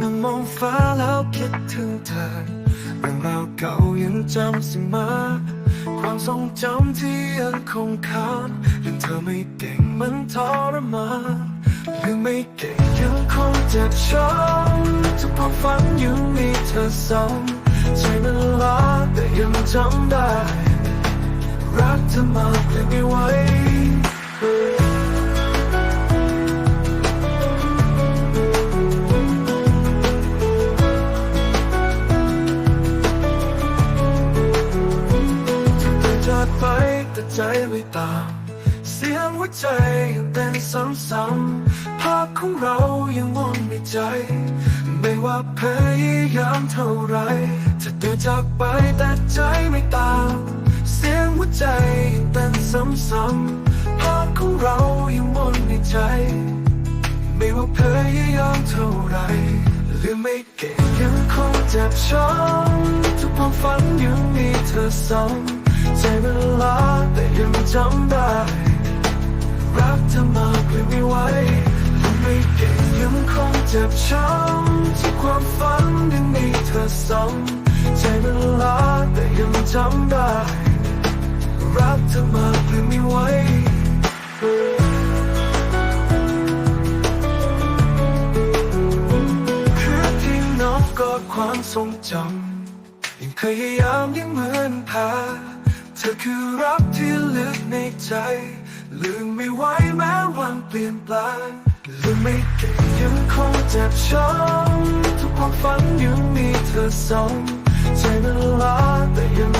นั่งมองฟ้าแล้วคิดถึงเธอเรื่องราวเก่ายังจำเสมอความทรงจำที่ยังคงค้างเรื่องเธอไม่เก่งมันทรมานเรื่องไม่เก่งยังคงเจ็บช้ำทุกความฝันยังมีเธอซ้ำใช้เวลาแต่ยังจำได้ รักเธอมากเลยไม่ไหว แต่ใจไม่ตาม เสียงหัวใจยังเต้นซ้ำๆภาพของเรายังวนในใจ ไม่ว่าพยายามเท่าไรเธอเดินจากไปแต่ใจไม่ตาม เสียงหัวใจยังเต้นซ้ำๆภาพของเรายังวนในใจ ไม่ว่าพยายามเท่าไรหรือไม่เก่งยังคงเจ็บช้ำทุกความฝันยังมีเธอซ้ำ ใช้เวลาแต่ยังจำได้ รักเธอมากเลยไม่ไหวไม่เก่งยังคงเจ็บช้ำทุกความฝันยังมีเธอซ้ำใช้เวลาแต่ยังจำได้ รักเธอมากเลยไม่ไหวคือที่น้องกอดความทรงจำยังพยายามยังเหมือนแพ้ เธอคือรักที่ลึกในใจ ลืมไม่ไหวแม้วันเปลี่ยนแปลงลืมไม่เก่งยังคงเจ็บช้ำทุกความฝันยังมีเธอซ้ำใจมันลาแต่ยัง